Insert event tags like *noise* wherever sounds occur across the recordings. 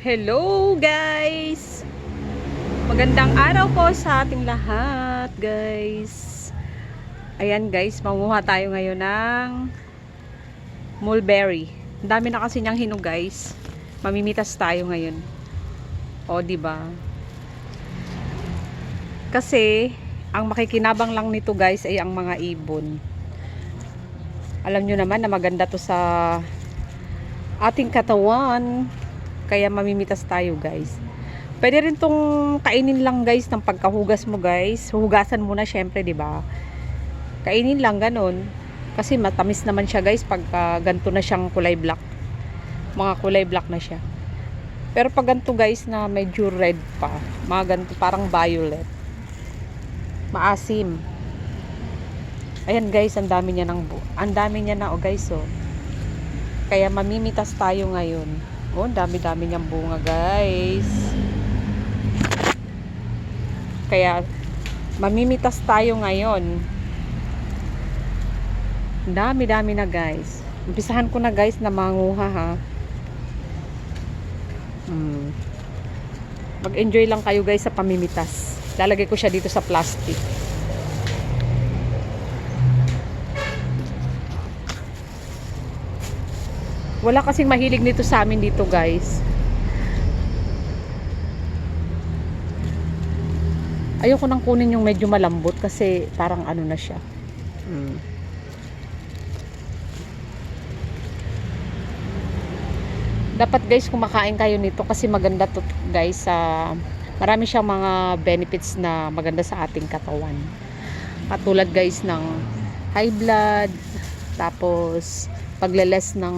Hello guys! Magandang araw po sa ating lahat guys. Ayan guys, manguha tayo ngayon ng mulberry. Ang dami na kasi niyang hinog guys. Mamimitas tayo ngayon. O, ba? Kasi ang makikinabang lang nito guys ay ang mga ibon. Alam nyo naman na maganda to sa ating katawan. Kaya mamimitas tayo guys. Pwede rin tong kainin lang guys ng pagkahugas mo guys. Hugasan mo na syempre, 'di ba? Kainin lang ganun. Kasi matamis naman siya guys pagka ganto na siyang kulay black. Mga kulay black na siya. Pero pag ganito guys na medyo red pa, mga ganito parang violet. Maasim. Ayan guys, ang dami niya ng ang dami niya na oh guys oh. Kaya mamimitas tayo ngayon. Oh, dami-dami niyang bunga, guys. Kaya, mamimitas tayo ngayon. Dami-dami na, guys. Umpisahan ko na, guys, na manguha, ha. Hmm. Mag-enjoy lang kayo, guys, sa pamimitas. Lalagay ko siya dito sa plastic. Wala kasing mahilig nito sa amin dito, guys. Ayoko nang kunin yung medyo malambot kasi parang ano na siya. Mm. Dapat guys kumakain kayo nito kasi maganda to guys sa marami siyang mga benefits na maganda sa ating katawan. Katulad guys ng high blood, tapos pagleles ng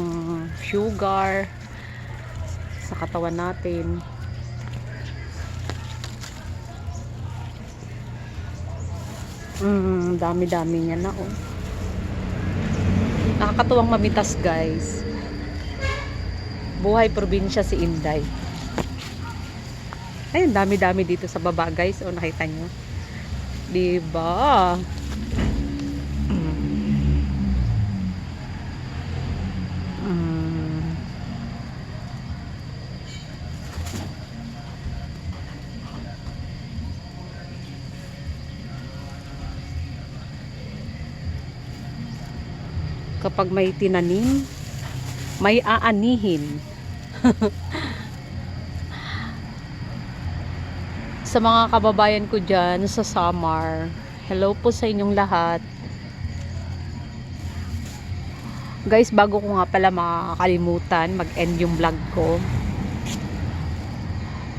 sugar sa katawan natin. Mm, dami-dami niya na oh. Nakakatuwang mamitas guys. Buhay probinsya si Inday. Ayun, dami-dami dito sa baba guys. O, nakita nyo? Diba? Kapag may tinanim, may aanihin. *laughs* sa mga kababayan ko dyan sa Samar, hello po sa inyong lahat. Guys, bago ko nga pala makakalimutan mag-end yung vlog ko.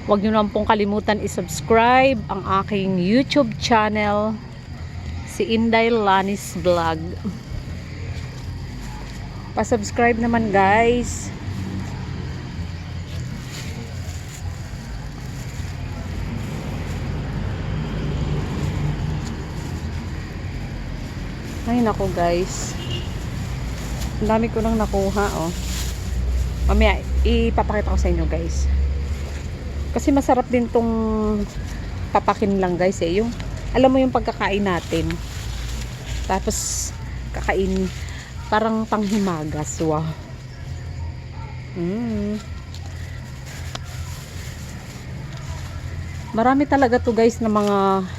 Huwag nyo naman pong kalimutan i-subscribe ang aking YouTube channel, si Inday Lanis Vlog. Pa-subscribe naman guys. Ay nako guys. Ang dami ko nang nakuha, oh. Mamaya, ipapakita ko sa inyo, guys. Kasi masarap din tong papakin lang, guys, eh. Yung, alam mo yung pagkakain natin. Tapos, kakain, parang panghimagas, wow. Mm. Marami talaga to guys na mga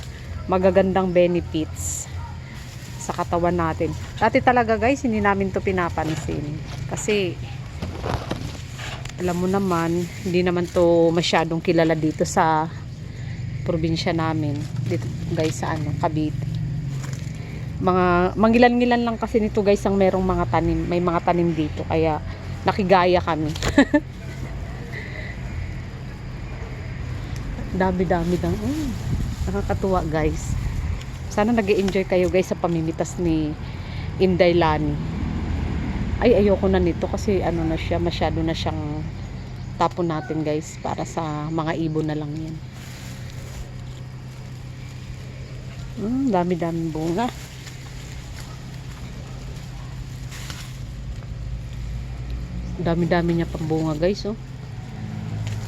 magagandang benefits sa katawan natin. Dati talaga guys, hindi namin to pinapansin. Kasi, alam mo naman, hindi naman to masyadong kilala dito sa probinsya namin. Dito guys sa ano, Cavite. Mga, mangilan-ngilan lang kasi nito guys ang merong mga tanim. May mga tanim dito. Kaya, nakigaya kami. *laughs* Dami-dami lang. Mm, nakakatuwa guys. Sana nag enjoy kayo guys sa pamimitas ni Inday Lani. Ay, ayoko na nito kasi ano na siya, masyado na siyang tapon natin guys para sa mga ibon na lang yan. Hmm, dami-dami bunga. dami-dami niya pambunga guys oh.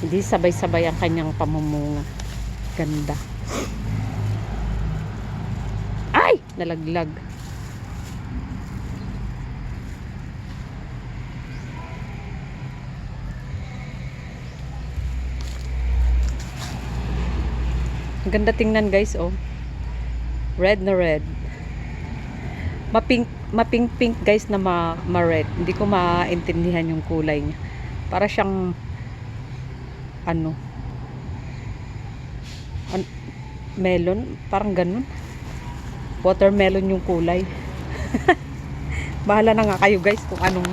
hindi sabay-sabay ang kanyang pamumunga. Ganda. Ay! Nalaglag. Ganda tingnan guys oh. Red na red. Mapink mapink pink guys na ma, ma. Hindi ko maintindihan yung kulay niya. Para siyang ano an, melon, parang ganun. Watermelon yung kulay. *laughs* Bahala na nga kayo guys kung anong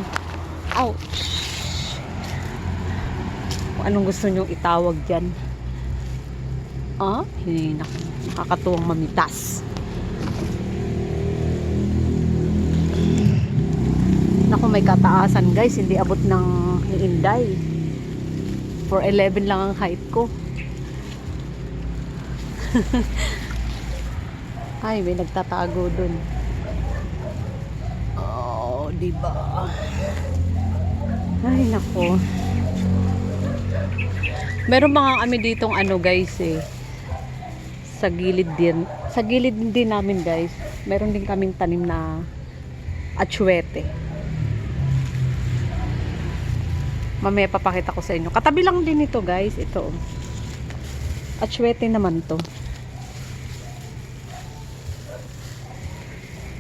ouch. Kung anong gusto nyong itawag dyan. Ah, hindi nak nakakatuwang mamitas. May kataasan guys, hindi abot ng ni Inday. 4'11 lang ang height ko. *laughs* Ay, may nagtatago dun. Oh, di ba? Ay, nako. Meron mga kami ditong ano guys eh. Sa gilid din. Sa gilid din namin guys. Meron din kaming tanim na atsuete. Mamaya papakita ko sa inyo. Katabi lang din ito guys. Ito. oh. Atsuete naman to.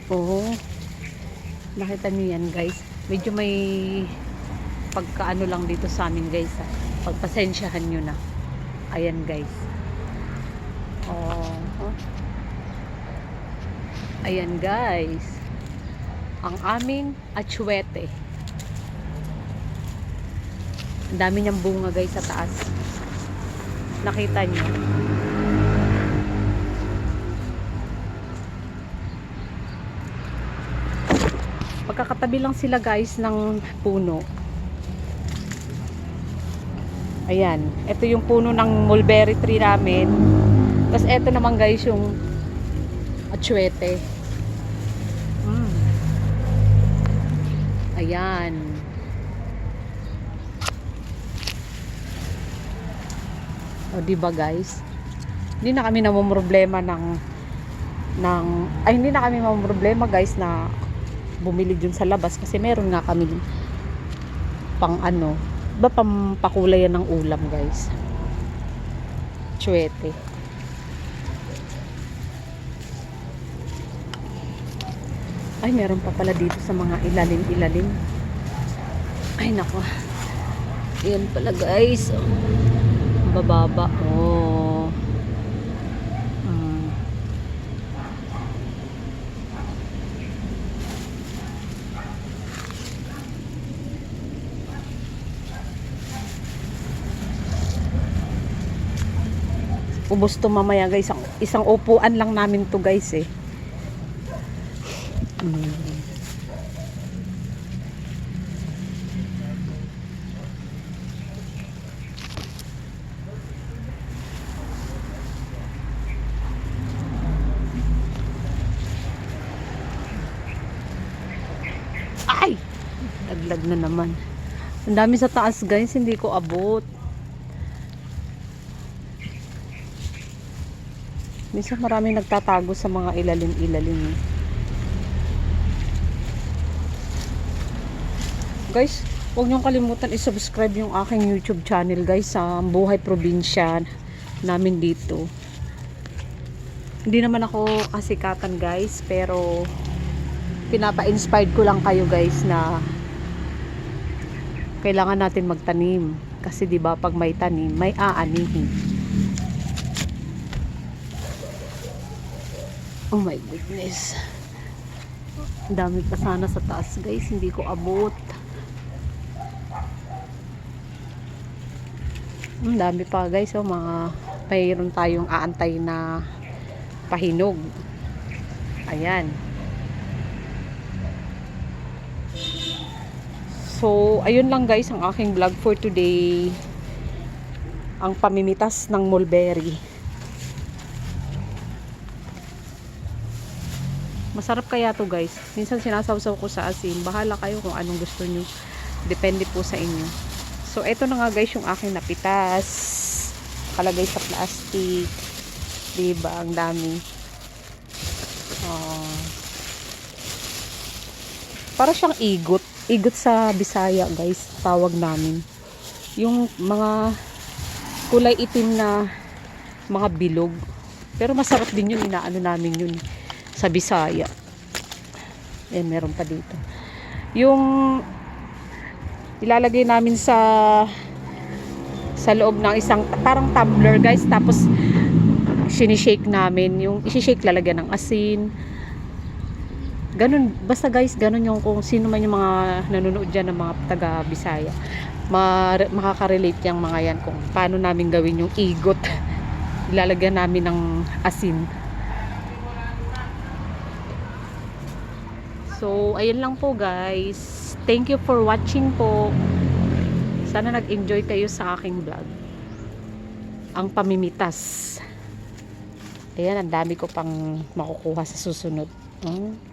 Oo. Nakita niyo yan guys. Medyo may pagkaano lang dito sa amin guys ha. Pagpasensyahan nyo na. Ayan guys. Oh. Ayan guys. Ang aming atsuete. Ang dami niyang bunga guys sa taas. Nakita niyo. Pagkakatabi lang sila guys ng puno. Ayan. Ito yung puno ng mulberry tree namin. Tapos ito naman guys yung atsuete. Mm. Ayan. O di ba guys? Hindi na kami namumroblema ng ng ay hindi na kami mamumroblema guys na bumili dun sa labas kasi meron nga kami pang ano ba pampakulay yan ng ulam guys chuete ay meron pa pala dito sa mga ilalim ilalim ay nako yan pala guys oh. Bababa oh Mm. ubos to mamaya guys isang, isang upuan lang namin to guys eh Mm. ay na naman ang dami sa taas guys hindi ko abot Minsan marami nagtatago sa mga ilalim-ilalim. eh. Guys, huwag niyong kalimutan i-subscribe yung aking YouTube channel guys sa Buhay Probinsya namin dito. Hindi naman ako kasikatan guys, pero pinapa-inspired ko lang kayo guys na kailangan natin magtanim. Kasi 'di ba pag may tanim, may aanihin. Oh my goodness. Dami pa sana sa taas guys. Hindi ko abot. Ang dami pa guys. Oh, mga mayroon tayong aantay na pahinog. Ayan. So, ayun lang guys ang aking vlog for today. Ang pamimitas ng mulberry. Masarap kaya to guys. Minsan sinasawsaw ko sa asin. Bahala kayo kung anong gusto nyo. Depende po sa inyo. So, eto na nga guys yung aking napitas. Kalagay sa plastic. Diba? Ang dami. Oh. Para siyang igot. Igot sa Bisaya guys. Tawag namin. Yung mga kulay itim na mga bilog. Pero masarap din yun, inaano namin yun sa Bisaya. Ayan, meron pa dito. Yung ilalagay namin sa sa loob ng isang parang tumbler guys tapos sinishake namin yung isishake lalagyan ng asin ganun basta guys ganun yung kung sino man yung mga nanonood dyan ng mga taga Bisaya ma makaka-relate yung mga yan kung paano namin gawin yung igot. *laughs* Ilalagyan namin ng asin. So ayun lang po guys. Thank you for watching po. Sana nag-enjoy kayo sa aking vlog. Ang pamimitas. Ayan ang dami ko pang makukuha sa susunod. Hmm?